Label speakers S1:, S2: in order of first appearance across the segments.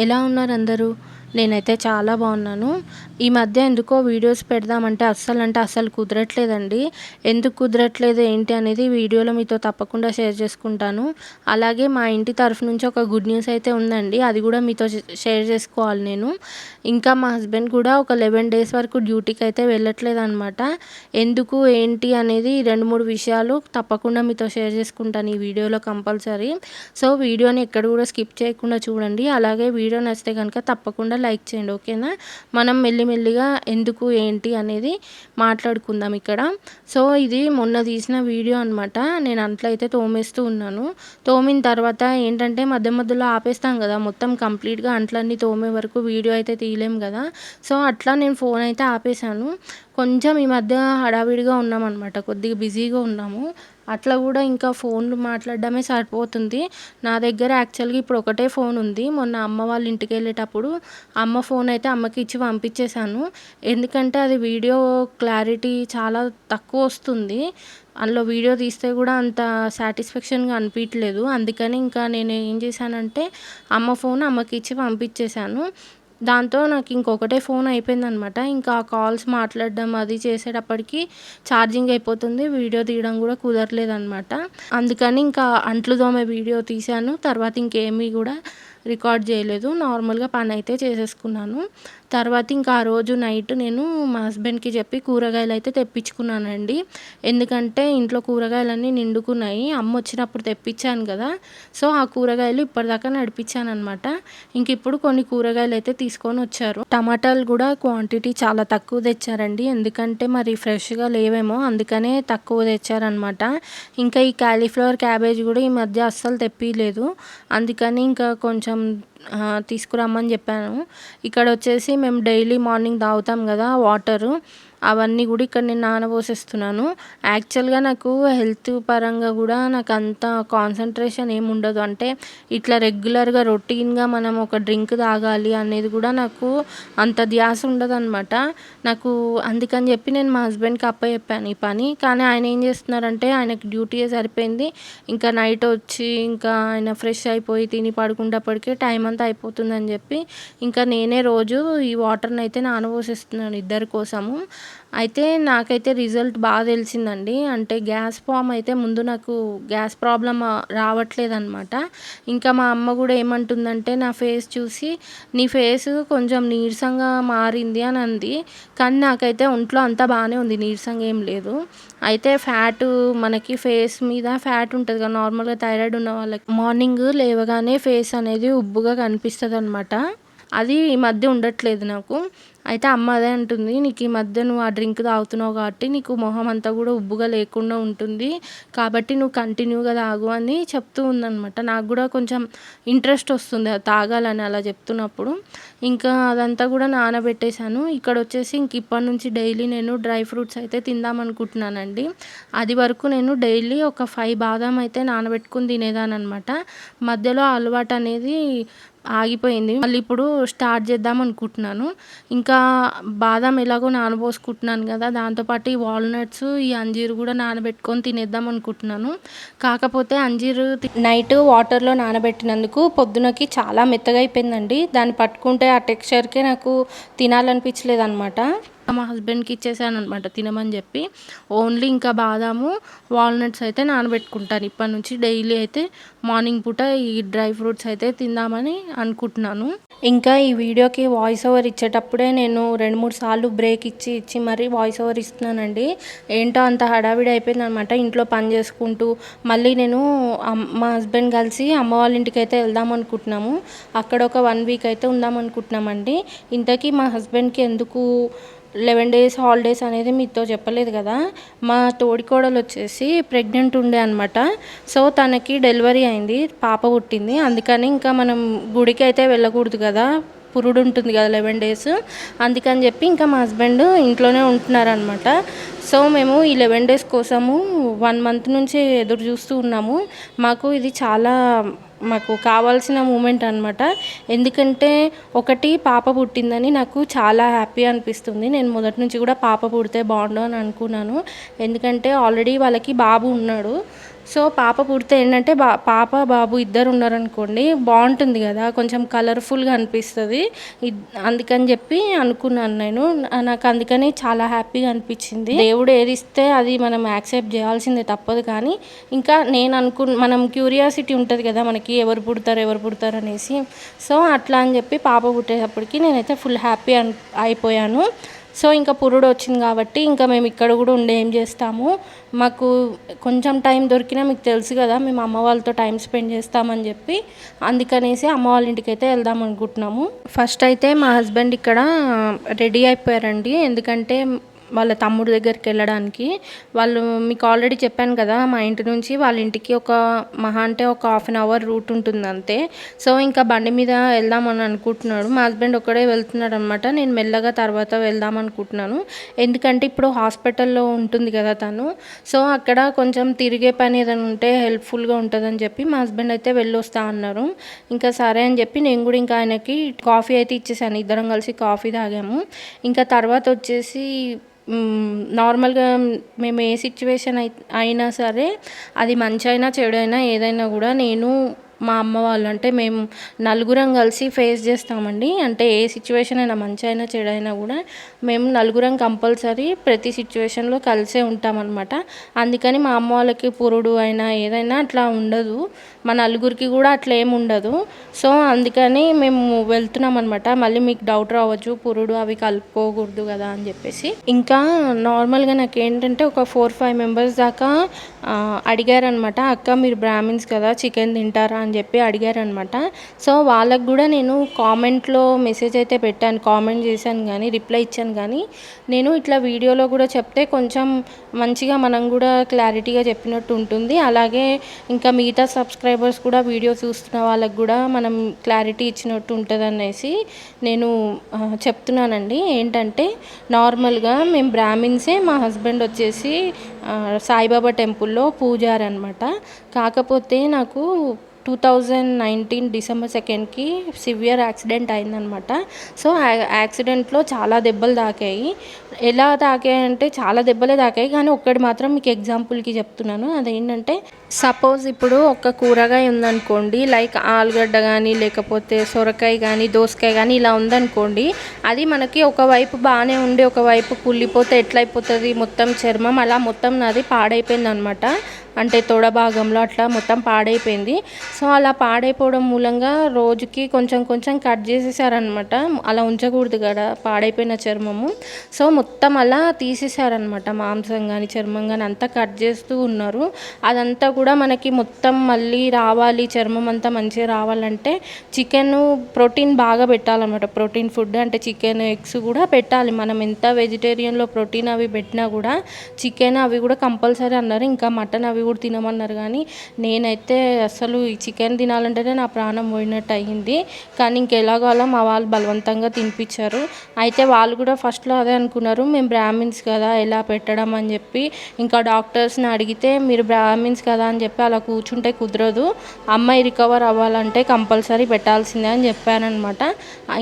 S1: ఎలా ఉన్నారు అందరూ? నేనైతే చాలా బాగున్నాను. ఈ మధ్య ఎందుకో వీడియోస్ పెడదామంటే అస్సలు అంటే అస్సలు కుదరట్లేదండి. ఎందుకు కుదరట్లేదు ఏంటి అనేది వీడియోలో మీతో తప్పకుండా షేర్ చేసుకుంటాను. అలాగే మా ఇంటి తరఫు నుంచి ఒక గుడ్ న్యూస్ అయితే ఉందండి. అది కూడా మీతో షేర్ చేసుకోవాలి నేను. ఇంకా మా హస్బెండ్ కూడా ఒక లెవెన్ డేస్ వరకు డ్యూటీకి అయితే వెళ్ళట్లేదు అనమాట ఎందుకు ఏంటి అనేది రెండు మూడు విషయాలు తప్పకుండా మీతో షేర్ చేసుకుంటాను ఈ వీడియోలో కంపల్సరీ. సో వీడియోని ఎక్కడ కూడా స్కిప్ చేయకుండా చూడండి. అలాగే వీడియో నచ్చితే కనుక తప్పకుండా లైక్ చేయండి ఓకేనా? మనం మెల్లిమెల్లిగా ఎందుకు ఏంటి అనేది మాట్లాడుకుందాం ఇక్కడ. సో ఇది మొన్న తీసిన వీడియో అనమాట నేను అంట్లో అయితే తోమేస్తూ ఉన్నాను. తోమిన తర్వాత ఏంటంటే మధ్య మధ్యలో ఆపేస్తాం కదా మొత్తం కంప్లీట్గా అంట్లన్నీ తోమే వరకు వీడియో అయితే తీయలేం కదా. సో అట్లా నేను ఫోన్ అయితే ఆపేశాను. కొంచెం ఈ మధ్య హడావిడిగా ఉన్నామన్నమాట కొద్దిగా బిజీగా ఉన్నాము. అట్లా కూడా ఇంకా ఫోన్లు మాట్లాడడమే సరిపోతుంది. నా దగ్గర యాక్చువల్గా ఇప్పుడు ఒకటే ఫోన్ ఉంది. మొన్న అమ్మ వాళ్ళ ఇంటికి వెళ్ళేటప్పుడు అమ్మ ఫోన్ అయితే అమ్మకి ఇచ్చి పంపించేశాను. ఎందుకంటే అది వీడియో క్లారిటీ చాలా తక్కువ వస్తుంది. అందులో వీడియో తీస్తే కూడా అంత సాటిస్ఫాక్షన్గా అనిపించలేదు అందుకని ఇంకా నేను ఏం చేశానంటే అమ్మ ఫోన్ అమ్మకి ఇచ్చి పంపించేశాను. దాంతో నాకు ఇంకొకటే ఫోన్ అయిపోయిందనమాట. ఇంకా కాల్స్ మాట్లాడడం అది చేసేటప్పటికి ఛార్జింగ్ అయిపోతుంది వీడియో తీయడం కూడా కుదరలేదనమాట. అందుకని ఇంకా అంట్లు దోమే వీడియో తీశాను తర్వాత ఇంకేమీ కూడా రికార్డ్ చేయలేదు. నార్మల్గా పని అయితే చేసేసుకున్నాను. తర్వాత ఇంకా ఆ రోజు నైట్ నేను మా హస్బెండ్కి చెప్పి కూరగాయలు అయితే తెప్పించుకున్నానండి. ఎందుకంటే ఇంట్లో కూరగాయలన్నీ నిండుకున్నాయి. అమ్మ వచ్చినప్పుడు తెప్పించాను కదా. సో ఆ కూరగాయలు ఇప్పటిదాకా నడిపించాను అనమాట ఇంక ఇప్పుడు కొన్ని కూరగాయలు అయితే తీసుకొని వచ్చారు. టమాటాలు కూడా క్వాంటిటీ చాలా తక్కువ తెచ్చారండి. ఎందుకంటే మరి ఫ్రెష్గా లేవేమో అందుకనే తక్కువ తెచ్చారనమాట ఇంకా ఈ క్యాలీఫ్లవర్ క్యాబేజ్ కూడా ఈ మధ్య అస్సలు తెప్పిలేదు. అందుకని ఇంకా కొంచెం తీసుకురమ్మని చెప్పాను. ఇక్కడ వచ్చేసి మేము డైలీ మార్నింగ్ తాగుతాం కదా వాటరు. అవన్నీ కూడా ఇక్కడ నేను నానబోసేస్తున్నాను. యాక్చువల్గా నాకు హెల్త్ పరంగా కూడా నాకు అంత కాన్సన్ట్రేషన్ ఏమి ఉండదు. అంటే ఇట్లా రెగ్యులర్గా రొటీన్గా మనం ఒక డ్రింక్ తాగాలి అనేది కూడా నాకు అంత ధ్యాస ఉండదు అనమాట నాకు అందుకని చెప్పి నేను మా హస్బెండ్కి అప్ప చెప్పాను ఈ పని. కానీ ఆయన ఏం చేస్తున్నారంటే ఆయనకు డ్యూటీ సరిపోయింది. ఇంకా నైట్ వచ్చి ఇంకా ఆయన ఫ్రెష్ అయిపోయి తిని పడుకునేటప్పటికే టైం అంతా అయిపోతుందని చెప్పి ఇంకా నేనే రోజు ఈ వాటర్ని అయితే నానబోసేస్తున్నాను ఇద్దరి కోసము. అయితే నాకైతే రిజల్ట్ బాగా తెలిసిందండి. అంటే గ్యాస్ ఫామ్ అయితే ముందు నాకు గ్యాస్ ప్రాబ్లం రావట్లేదు అనమాట ఇంకా మా అమ్మ కూడా ఏమంటుందంటే నా ఫేస్ చూసి నీ ఫేస్ కొంచెం నీరసంగా మారింది అని అంది. కానీ నాకైతే ఒంట్లో అంతా బాగానే ఉంది నీరసంగా ఏం లేదు. అయితే ఫ్యాట్ మనకి ఫేస్ మీద ఫ్యాట్ ఉంటుంది కదా నార్మల్గా థైరాయిడ్ ఉన్న వాళ్ళకి. మార్నింగ్ లేవగానే ఫేస్ అనేది ఉబ్బుగా కనిపిస్తుంది అనమాట అది ఈ మధ్య ఉండట్లేదు నాకు. అయితే అమ్మ అదే అంటుంది నీకు ఈ మధ్య నువ్వు ఆ డ్రింక్ తాగుతున్నావు కాబట్టి నీకు మొహం అంతా కూడా ఉబ్బుగా లేకుండా ఉంటుంది. కాబట్టి నువ్వు కంటిన్యూగా తాగు అని చెప్తూ ఉందనమాట నాకు కూడా కొంచెం ఇంట్రెస్ట్ వస్తుంది అది తాగాలని అలా చెప్తున్నప్పుడు. ఇంకా అదంతా కూడా నానబెట్టేశాను. ఇక్కడ వచ్చేసి ఇంక ఇప్పటి నుంచి డైలీ నేను డ్రై ఫ్రూట్స్ అయితే తిందామనుకుంటున్నానండి అది వరకు నేను డైలీ ఒక ఫైవ్ బాదం అయితే నానబెట్టుకుని తినేదానమాట మధ్యలో అలవాటు అనేది ఆగిపోయింది. మళ్ళీ ఇప్పుడు స్టార్ట్ చేద్దాం అనుకుంటున్నాను. ఇంకా బాదం ఎలాగో నానబోసుకుంటున్నాను కదా దాంతోపాటు ఈ వాల్నట్స్ ఈ అంజీరు కూడా నానబెట్టుకొని తినేద్దాం అనుకుంటున్నాను. కాకపోతే అంజీరు నైట్ వాటర్లో నానబెట్టినందుకు పొద్దునకి చాలా మెత్తగా అయిపోయిందండి. దాన్ని పట్టుకుంటే ఆ టెక్స్చర్కే నాకు తినాలనిపించలేదు అనమాట మా హస్బెండ్కి ఇచ్చేసాను అనమాట తినమని చెప్పి. ఓన్లీ ఇంకా బాదాము వాల్నట్స్ అయితే నానబెట్టుకుంటాను. ఇప్పటి నుంచి డైలీ అయితే మార్నింగ్ పూట ఈ డ్రై ఫ్రూట్స్ అయితే తిందామని అనుకుంటున్నాను. ఇంకా ఈ వీడియోకి వాయిస్ ఓవర్ ఇచ్చేటప్పుడే నేను రెండు మూడు సార్లు బ్రేక్ ఇచ్చి ఇచ్చి మరీ వాయిస్ ఓవర్ ఇస్తున్నానండి. ఏంటో అంత హడావిడి అయిపోయింది అనమాట ఇంట్లో పని చేసుకుంటూ. మళ్ళీ నేను మా హస్బెండ్ కలిసి అమ్మ వాళ్ళ ఇంటికి అయితే వెళ్దాం అనుకుంటున్నాము. అక్కడ ఒక వన్ వీక్ అయితే ఉందాం అనుకుంటున్నామండి. ఇంతకీ మా హస్బెండ్కి ఎందుకు లెవెన్ డేస్ హాలిడేస్ అనేది మీతో చెప్పలేదు కదా? మా తోడికోడలు వచ్చేసి ప్రెగ్నెంట్ ఉండే అనమాట సో తనకి డెలివరీ అయింది పాప పుట్టింది. అందుకని ఇంకా మనం గుడికి అయితే వెళ్ళకూడదు కదా? పురుడు ఉంటుంది కదా లెవెన్ డేస్. అందుకని చెప్పి ఇంకా మా హస్బెండ్ ఇంట్లోనే ఉంటున్నారనమాట. సో మేము ఈ లెవెన్ డేస్ కోసము వన్ మంత్ నుంచి ఎదురు చూస్తూ ఉన్నాము. మాకు ఇది చాలా మాకు కావాల్సిన మూమెంట్ అనమాట. ఎందుకంటే ఒకటి పాప పుట్టిందని నాకు చాలా హ్యాపీ అనిపిస్తుంది. నేను మొదటి నుంచి కూడా పాప పుడితే బాగుండు అని అనుకున్నాను. ఎందుకంటే ఆల్రెడీ వాళ్ళకి బాబు ఉన్నాడు. సో పాప పుడితే ఏంటంటే బా పాప బాబు ఇద్దరు ఉన్నారనుకోండి బాగుంటుంది కదా కొంచెం కలర్ఫుల్గా అనిపిస్తుంది. అందుకని చెప్పి అనుకున్నాను నేను. నాకు అందుకని చాలా హ్యాపీగా అనిపించింది. దేవుడు ఏది ఇస్తే అది మనం యాక్సెప్ట్ చేయాల్సిందే తప్పదు కానీ ఇంకా నేను అనుకు మనం క్యూరియాసిటీ ఉంటుంది కదా మనకి ఎవరు పుడతారు ఎవరు పుడతారు అనేసి. సో అట్లా అని చెప్పి పాప పుట్టేటప్పటికి నేనైతే ఫుల్ హ్యాపీ అని అయిపోయాను. సో ఇంకా పురుడు వచ్చింది కాబట్టి ఇంకా మేము ఇక్కడ కూడా ఉండి ఏం చేస్తాము? మాకు కొంచెం టైం దొరికినా మీకు తెలుసు కదా మేము అమ్మ వాళ్ళతో టైం స్పెండ్ చేస్తామని చెప్పి అందుకనేసి అమ్మ వాళ్ళ ఇంటికి అయితే వెళ్దాం అనుకుంటున్నాము. ఫస్ట్ అయితే మా హస్బెండ్ ఇక్కడ రెడీ అయిపోయారండి. ఎందుకంటే వాళ్ళ తమ్ముడు దగ్గరికి వెళ్ళడానికి. వాళ్ళు మీకు ఆల్రెడీ చెప్పాను కదా మా ఇంటి నుంచి వాళ్ళ ఇంటికి ఒక మహా అంటే ఒక హాఫ్ అన్ అవర్ రూట్ ఉంటుంది అంతే. సో ఇంకా బండి మీద వెళ్దామని అనుకుంటున్నాడు. మా హస్బెండ్ ఒక్కడే వెళ్తున్నాడు అనమాట నేను మెల్లగా తర్వాత వెళ్దాం అనుకుంటున్నాను. ఎందుకంటే ఇప్పుడు హాస్పిటల్లో ఉంటుంది కదా తను. సో అక్కడ కొంచెం తిరిగే పని ఏదైనా ఉంటే హెల్ప్ఫుల్గా ఉంటుందని చెప్పి మా హస్బెండ్ అయితే వెళ్ళొస్తా అన్నారు. ఇంకా సరే అని చెప్పి నేను కూడా ఇంకా ఆయనకి కాఫీ అయితే ఇచ్చేసాను. ఇద్దరం కలిసి కాఫీ తాగాము. ఇంకా తర్వాత వచ్చేసి నార్మల్గా మేము ఏ సిచ్యువేషన్ అయి అయినా సరే అది మంచి అయినా ఏదైనా కూడా నేను మా అమ్మ వాళ్ళు అంటే మేము నలుగురం కలిసి ఫేస్ చేస్తామండి. అంటే ఏ సిచ్యువేషన్ అయినా మంచి అయినా చెడు అయినా కూడా మేము నలుగురం కంపల్సరీ ప్రతి సిచ్యువేషన్లో కలిసే ఉంటామన్నమాట. అందుకని మా అమ్మ వాళ్ళకి పురుడు అయినా ఏదైనా అట్లా ఉండదు. మా నలుగురికి కూడా అట్లా ఏమి ఉండదు. సో అందుకని మేము వెళ్తున్నాం అనమాట మళ్ళీ మీకు డౌట్ రావచ్చు పురుడు అవి కలుపుకోకూడదు కదా అని చెప్పేసి. ఇంకా నార్మల్గా నాకు ఏంటంటే ఒక ఫోర్ ఫైవ్ మెంబర్స్ దాకా అడిగారనమాట అక్క మీరు బ్రాహ్మిన్స్ కదా చికెన్ తింటారా? అని అని చెప్పి అడిగారనమాట. సో వాళ్ళకు కూడా నేను కామెంట్లో మెసేజ్ అయితే పెట్టాను కామెంట్ చేశాను కానీ రిప్లై ఇచ్చాను కానీ నేను ఇట్లా వీడియోలో కూడా చెప్తే కొంచెం మంచిగా మనం కూడా క్లారిటీగా చెప్పినట్టు ఉంటుంది. అలాగే ఇంకా మిగతా సబ్స్క్రైబర్స్ కూడా వీడియో చూస్తున్న వాళ్ళకు కూడా మనం క్లారిటీ ఇచ్చినట్టు ఉంటుంది అనేసి నేను చెప్తున్నానండి. ఏంటంటే నార్మల్గా మేము బ్రాహ్మిన్సే మా హస్బెండ్ వచ్చేసి సాయిబాబా టెంపుల్లో పూజారి అనమాట కాకపోతే నాకు టూ థౌజండ్ నైన్టీన్ డిసెంబర్ సెకండ్కి సివియర్ యాక్సిడెంట్ అయిందనమాట సో యాక్సిడెంట్లో చాలా దెబ్బలు తాకాయి. ఎలా తాకాయి అంటే చాలా దెబ్బలే తాకాయి. కానీ ఒక్కటి మాత్రం మీకు ఎగ్జాంపుల్కి చెప్తున్నాను. అదేంటంటే సపోజ్ ఇప్పుడు ఒక కూరగాయ ఉందనుకోండి లైక్ ఆలుగడ్డ కానీ లేకపోతే సొరకాయ కానీ దోసకాయ కానీ ఇలా ఉందనుకోండి అది మనకి ఒకవైపు బాగానే ఉండి ఒకవైపు కుళ్ళిపోతే ఎట్లయిపోతుంది? మొత్తం చర్మం అలా మొత్తం నాది పాడైపోయింది అనమాట అంటే తొడ భాగంలో అట్లా మొత్తం పాడైపోయింది. సో అలా పాడైపోవడం మూలంగా రోజుకి కొంచెం కొంచెం కట్ చేసేసారనమాట. అలా ఉంచకూడదు కదా పాడైపోయిన చర్మము. సో మొత్తం అలా తీసేసారనమాట. మాంసం కానీ చర్మం కానీ అంతా కట్ చేస్తూ ఉన్నారు. అదంతా కూడా మనకి మొత్తం మళ్ళీ రావాలి చర్మం అంతా మంచిగా రావాలంటే చికెన్ ప్రోటీన్ బాగా పెట్టాలన్నమాట. ప్రోటీన్ ఫుడ్ అంటే చికెన్ ఎగ్స్ కూడా పెట్టాలి. మనం ఎంత వెజిటేరియన్లో ప్రోటీన్ అవి పెట్టినా కూడా చికెన్ అవి కూడా కంపల్సరీ అన్నారు. ఇంకా మటన్ అవి కూడా తినమన్నారు. కానీ నేనైతే అసలు ఈ చికెన్ తినాలంటేనే నా ప్రాణం పోయినట్టు అయ్యింది. కానీ ఇంకెలాగోలా మా వాళ్ళు బలవంతంగా తినిపించారు. అయితే వాళ్ళు కూడా ఫస్ట్లో అదే అనుకున్నారు. మేము బ్రాహ్మిన్స్ కదా ఎలా పెట్టడం అని చెప్పి. ఇంకా డాక్టర్స్ని అడిగితే మీరు బ్రాహ్మిన్స్ కదా అని చెప్పి అలా కూర్చుంటే కుదరదు. అమ్మాయి రికవర్ అవ్వాలంటే కంపల్సరీ పెట్టాల్సిందే అని చెప్పానమాట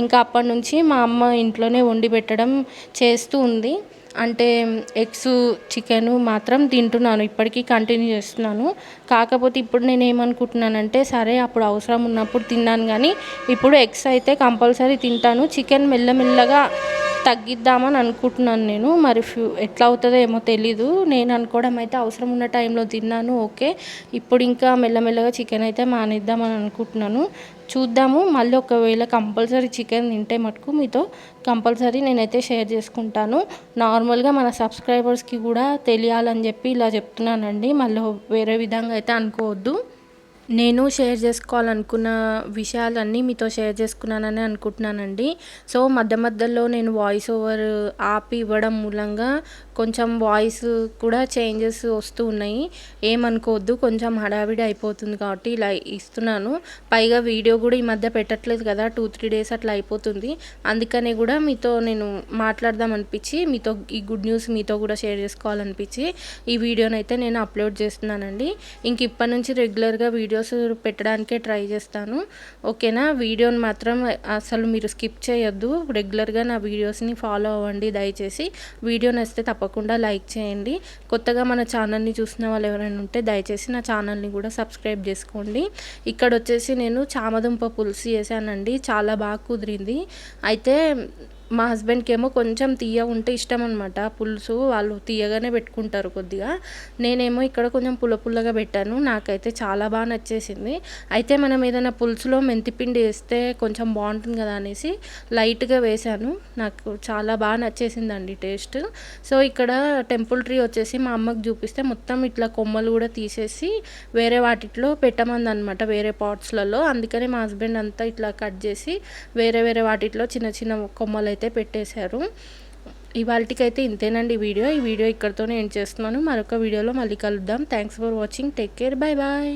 S1: ఇంకా అప్పటి నుంచి మా అమ్మ ఇంట్లోనే వండి పెట్టడం చేస్తూ ఉంది. అంటే ఎగ్స్ చికెను మాత్రం తింటున్నాను. ఇప్పటికీ కంటిన్యూ చేస్తున్నాను. కాకపోతే ఇప్పుడు నేను ఏమనుకుంటున్నానంటే సరే అప్పుడు అవసరం ఉన్నప్పుడు తిన్నాను కానీ ఇప్పుడు ఎగ్స్ అయితే కంపల్సరీ తింటాను. చికెన్ మెల్లమెల్లగా తగ్గిద్దామని అనుకుంటున్నాను నేను. మరి ఫ్యూ ఎట్లా అవుతుందో ఏమో తెలీదు. నేను అనుకోవడం అయితే అవసరం ఉన్న టైంలో తిన్నాను ఓకే. ఇప్పుడు ఇంకా మెల్లమెల్లగా చికెన్ అయితే మానేద్దామని అనుకుంటున్నాను. చూద్దాము. మళ్ళీ ఒకవేళ కంపల్సరీ చికెన్ తింటే మటుకు మీతో కంపల్సరీ నేనైతే షేర్ చేసుకుంటాను. నార్మల్గా మన సబ్స్క్రైబర్స్కి కూడా తెలియాలని చెప్పి ఇలా చెప్తున్నానండి. మళ్ళీ వేరే విధంగా అయితే అనుకోవద్దు. నేను షేర్ చేసుకోవాలనుకున్న విషయాలన్నీ మీతో షేర్ చేసుకున్నానని అనుకుంటున్నానండి. సో మధ్య మధ్యలో నేను వాయిస్ ఓవర్ ఆపి ఇవ్వడం మూలంగా కొంచెం వాయిస్ కూడా చేంజెస్ వస్తూ ఉన్నాయి. ఏమనుకోవద్దు కొంచెం హడావిడి అయిపోతుంది కాబట్టి ఇలా ఇస్తున్నాను. పైగా వీడియో కూడా ఈ మధ్య పెట్టట్లేదు కదా టూ త్రీ డేస్ అట్లా అయిపోతుంది. అందుకనే కూడా మీతో నేను మాట్లాడదాం అనిపించి మీతో ఈ గుడ్ న్యూస్ మీతో కూడా షేర్ చేసుకోవాలనిపించి ఈ వీడియోనైతే నేను అప్లోడ్ చేస్తున్నానండి. ఇంక ఇప్పటి నుంచి రెగ్యులర్గా వీడియో వీడియోస్ పెట్టడానికే ట్రై చేస్తాను. ఓకేనా? వీడియోని మాత్రం అసలు మీరు స్కిప్ చేయొద్దు. రెగ్యులర్గా నా వీడియోస్ని ఫాలో అవ్వండి దయచేసి. వీడియో నచ్చితే తప్పకుండా లైక్ చేయండి. కొత్తగా మన ఛానల్ని చూసిన వాళ్ళు ఎవరైనా ఉంటే దయచేసి నా ఛానల్ని కూడా సబ్స్క్రైబ్ చేసుకోండి. ఇక్కడ వచ్చేసి నేను చామదుంప పులుసు చేశానండి. చాలా బాగా కుదిరింది. అయితే మా హస్బెండ్కి ఏమో కొంచెం తీయ ఉంటే ఇష్టం అనమాట పులుసు వాళ్ళు తీయగానే పెట్టుకుంటారు కొద్దిగా. నేనేమో ఇక్కడ కొంచెం పుల్ల పుల్లగా పెట్టాను. నాకైతే చాలా బాగా నచ్చేసింది. అయితే మనం ఏదైనా పులుసులో మెంతిపిండి వేస్తే కొంచెం బాగుంటుంది కదా అనేసి లైట్గా వేశాను. నాకు చాలా బాగా నచ్చేసిందండి టేస్ట్. సో ఇక్కడ టెంపుల్ ట్రీ వచ్చేసి మా అమ్మకి చూపిస్తే మొత్తం ఇట్లా కొమ్మలు కూడా తీసేసి వేరే వాటిలో పెట్టమంది అనమాట వేరే పాట్స్లలో. అందుకని మా హస్బెండ్ అంతా ఇట్లా కట్ చేసి వేరే వేరే వాటిలో చిన్న చిన్న కొమ్మలు అయితే పెట్టేశారు. ఇవాళకైతే ఇంతేనండి వీడియో. ఈ వీడియో ఇక్కడితోనే ఎండ్ చేస్తున్నాను. మరొక వీడియోలో మళ్ళీ కలుద్దాం. Thanks for watching take care bye bye